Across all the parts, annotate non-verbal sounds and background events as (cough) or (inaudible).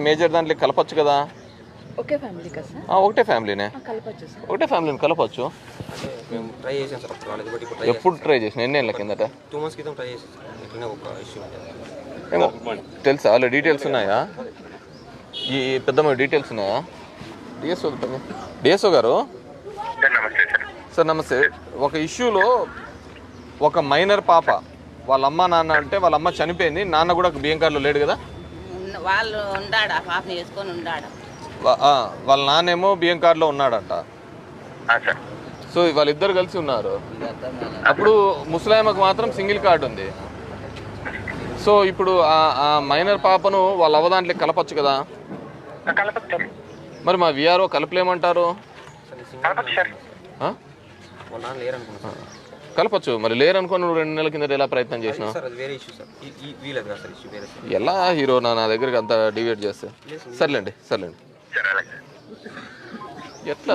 Major దాంట్లో కలపచ్చు కదా? ఒకే family కదా ఒకటే ఫ్యామిలీనే. ఆ, కలపచ్చు సార్. ఒకటే ఫ్యామిలీని కలపచ్చు. మేము ట్రై చేసాం సార్ ఇప్పుడు ట్రై ఎప్పుడు ట్రై చేసిన? ఎన్ని ఏళ్ళ కిందట? టూ మంత్స్ క్రితం ట్రై చేసాం ఇట్లనే ఒక ఇష్యూ ఉంటుంది ఏమో తెలుసా? వాళ్ళ డీటెయిల్స్ ఉన్నాయా? ఈ పెద్దమ్మ డీటెయిల్స్ ఉన్నాయా? డిఎస్ఓ డిఎస్ఓ గారు? సార్ నమస్తే ఒక ఇష్యూలో ఒక మైనర్ పాప వాళ్ళ అమ్మ నాన్న అంటే వాళ్ళ అమ్మ చనిపోయింది. నాన్న కూడా బియ్యం కార్డులో లేడు కదా? వాళ్ళు ఉండాడు? ఆ పాపని వేసుకొని ఉండాడు? వా- ఆ, వాళ్ళ నాన్నేమో బియ్యం కార్డులో ఉన్నాడంట. సో వాళ్ళిద్దరు కలిసి ఉన్నారు. అప్పుడు ముసలాయమ్మకు మాత్రం సింగిల్ కార్డు ఉంది. సో ఇప్పుడు ఆ- మైనర్ పాపను వాళ్ళ అవ్వదాంట్లో కలపచ్చు కదా? మరి మా విఆర్ఓ కలపలేమంటారు? కలపచ్చు. మరి లేరనుకో నువ్వు రెండు నెలల కింద ఎలా ప్రయత్నం చేసినావు? సార్ అది వేరే ఇష్యూ సార్. ఈ- ఈ వీలది కాదు సార్ ఇష్యూ వేరే సార్. ఎలా హీరో నా నా దగ్గరికి అంత డివేట్ చేస్తే? సర్లేండి సర్లేండి. ఎట్లా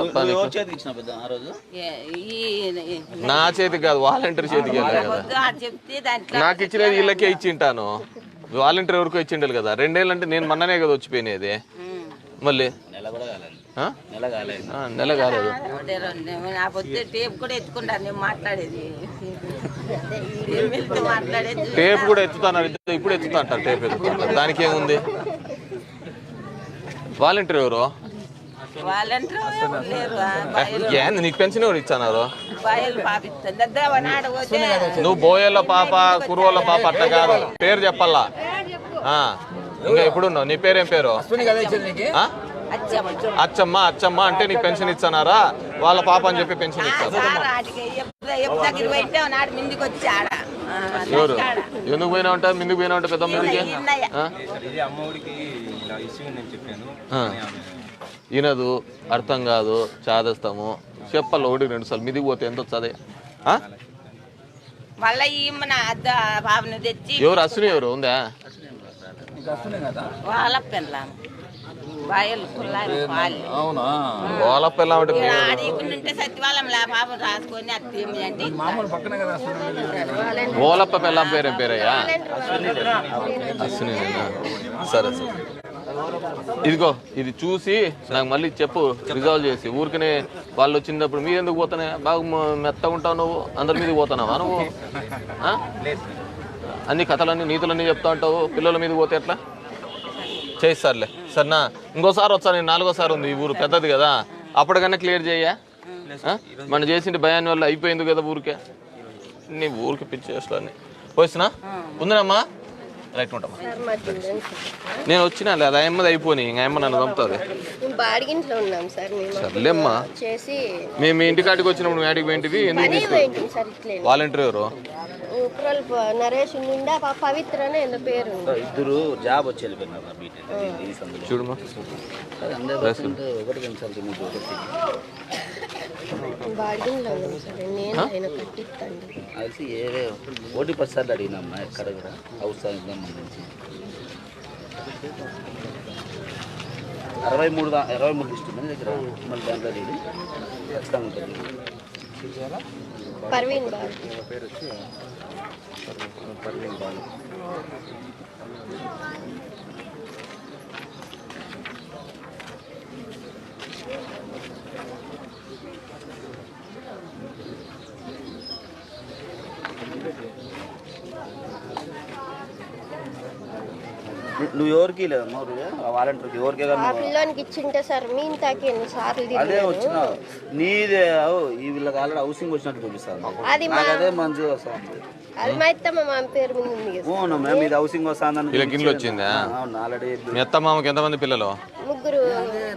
నా చేతికి కాదు వాలంటీర్ చేతికి నాకు ఇచ్చినది వీళ్ళకే ఇచ్చింటాను. వాలంటీర్ ఎవరికో ఇచ్చిండాలి కదా. రెండేళ్ళు అంటే నేను మొన్ననే కదా వచ్చిపోయినది. మళ్ళీ? ఆ? ఆ, నెల కాలేదు నా పొద్దు టేప్ కూడా ఎత్తుకుంటాను నేను మాట్లాడేది. ఎమ్మెల్యేతో మాట్లాడేది. టేప్ కూడా ఎత్తుతాను ఇప్పుడు ఎత్తుతా అంటారు టేప్ ఎత్తుతాను దానికి ఏముంది? వాలంటీర్ ఎవరు? ఏంది నీకు పెన్షన్ ఎవరు పోతే నువ్వు బోయల పాప కురువల పాప అట్లా కాదు. పేరు చెప్పాలా? ఆ, ఇంకా ఎప్పుడున్నావు? నీ పేరేం పేరు? ఆ? అచ్చమ్మ. అచ్చమ్మ అంటే నీకు పెన్షన్ ఇచ్చన్నారా వాళ్ళ పాప అని చెప్పి పెన్షన్ ఆ, ఎవరు. ఎందుకు పోయినా ఉంటా ముందుకు పోయినా ఉంటా పెద్ద మీదకి ఆ. వినదు అర్థం కాదు చాదస్తాము. చెప్పాలి ఒకటి రెండు సార్లు? మీదికి పోతే ఎంత వచ్చది ఎవరు? అశ్విని ఎవరు? ఉందా? వాళ్ళ పెళ్ళాం బాయలు కుల్లారు పాలు. వాళ్ళ పిల్ల అంటే ఇక్కడ ఆడికుంటుంటే సత్యవాళ్ళం లే పాపం రాసుకొని అది ఏమి అంటే ఓలప్ప పిల్ల పేరేం పేరయ్యా? అశ్విని సరే సరే. ఇదిగో ఇది చూసి నాకు మళ్ళీ చెప్పు రిజాల్వ్ చేసి. ఊరికనే వాళ్ళు వచ్చినప్పుడు మీరు ఎందుకు పోతానే బాగా మెత్తగా ఉంటావు నువ్వు. అందరి మీదకి పోతున్నావా నువ్వు? (laughs) ఆ? అన్ని కథలన్నీ నీతులన్నీ చెప్తా ఉంటావు. పిల్లల మీద పోతే ఎట్లా? చేయిస్తారులే సరేనా ఇంకోసారి వచ్చా నేను నాలుగోసారి ఉంది ఈ ఊరు. పెద్దది కదా. అప్పటికన్నా క్లియర్ చేయ? మనం చేసిన భయాన్ని వల్ల అయిపోయింది కదా ఊరికే. నీ ఊరికి పిచ్చేస్తాను పోయిస్తున్నా? ఉందినమ్మా? రైట్ ఉంటామా నేను వచ్చినా లేదు అమ్మది అయిపోయి ఇంకా అమ్మ నన్ను చంపుతుంది మేము బాడిగింట్లో ఉన్నాం సార్ మేము సర్లేమ్మా చేసి మేము మీ ఇంటికాడికి వచ్చినప్పుడు మీ ఆడికి పోయింటివి? ఎందుకు వాలంటీర్ ఎవరు? నరేష్ నిండా పవిత్ర అనే ఏదో పేరు ఇద్దరు జాబ్ వచ్చి వెళ్ళిపోయినారు చూడమ్మా కలిసి ఏవే ఓటీ పది సార్లు అడిగినమ్మా ఎక్కడ కూడా హౌస్ సంబంధించి అరవై మూడు ఇరవై మూడు లిస్ట్ ఉంది దగ్గర. మళ్ళీ దాంట్లో లేదు ఖచ్చితంగా ఉంటుంది. పర్వీన్ బాబు ను- నువ్వు ఎవరికి లేదమ్మా వాలంటీర్కి ఎవరికే కానీ ఆ పిల్లోనికి ఇచ్చింటే సార్ మీ ఇంతాకి ఎన్ని సార్లు అదే తిరిగాను వచ్చిన నీదే ఓ, ఈ వీళ్ళకి ఆల్రెడీ హౌసింగ్ వచ్చినట్టు చూపిస్తాను అది మా అదే మంచిగా వస్తుంది. అది మా ఇత్తమ్మ మా పేరు మీద ఉంది కదా అవును ఇది హౌసింగ్ వస్తుందని వీళ్ళకి ఇండ్లు వచ్చిందా? అవును ఆల్రెడీ మీ అత్త మామకి ఎంతమంది పిల్లలు? ముగ్గురు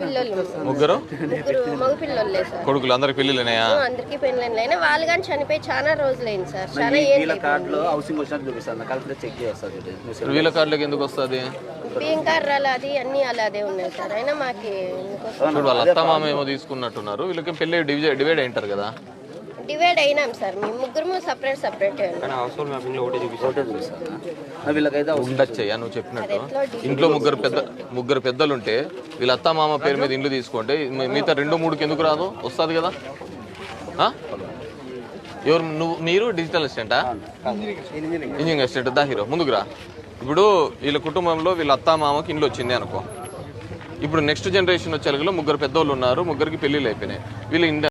పిల్లలు. ముగ్గురు? ముగ్గురు మగ పిల్లలే సార్. కొడుకులు అందరికి పెళ్ళిళ్ళనాయా అందరికీ పెళ్ళిళ్ళు అయినా వాళ్ళు కానీ చనిపోయి చాలా రోజులైంది సార్. చాలా వీళ్ళ కార్డులో హౌసింగ్ వచ్చినట్టు చూపిస్తాను. కలిపి చెక్ చేస్తాను వీళ్ళ కార్డులకి ఎందుకు వస్తుంది? బియ్యం కర్రలు అది అన్ని అలాగే ఉన్నాయి సార్. అయినా మాకు వాళ్ళ అత్త మామ ఏమో తీసుకున్నట్టున్నారు. వీళ్ళకి పెళ్ళి డివైడ్ డివైడ్ అయింటారు కదా. డివైడ్ అయినాం సార్. మేము ముగ్గురు సపరేట్ సపరేట్ కానీ హౌస్ హోల్డ్ ఒకటే చూపిస్తాను వీళ్ళకైతే ఉండొచ్చయ్యా నువ్వు చెప్పినట్టు. ఇంట్లో ముగ్గురు పెద్ద ముగ్గురు పెద్దలు ఉంటే వీళ్ళ అత్త మామ పేరు మీద ఇండ్లు తీసుకుంటే మిగతా రెండు మూడుకి ఎందుకు రాదు? వస్తుంది కదా? ఎవరు నువ్వు మీరు డిజిటల్ అసిస్టెంటా ఇంజనీరింగ్ అసిస్టెంట్ దా హీరో. ముందుకు రా. ఇప్పుడు వీళ్ళ కుటుంబంలో వీళ్ళ అత్త మామకి ఇండ్లు వచ్చింది అనుకో. ఇప్పుడు నెక్స్ట్ జనరేషన్ వచ్చేలో ముగ్గురు పెద్దోళ్ళు ఉన్నారు ముగ్గురికి పెళ్ళిళ్ళు అయిపోయినాయి. వీళ్ళు ఇండ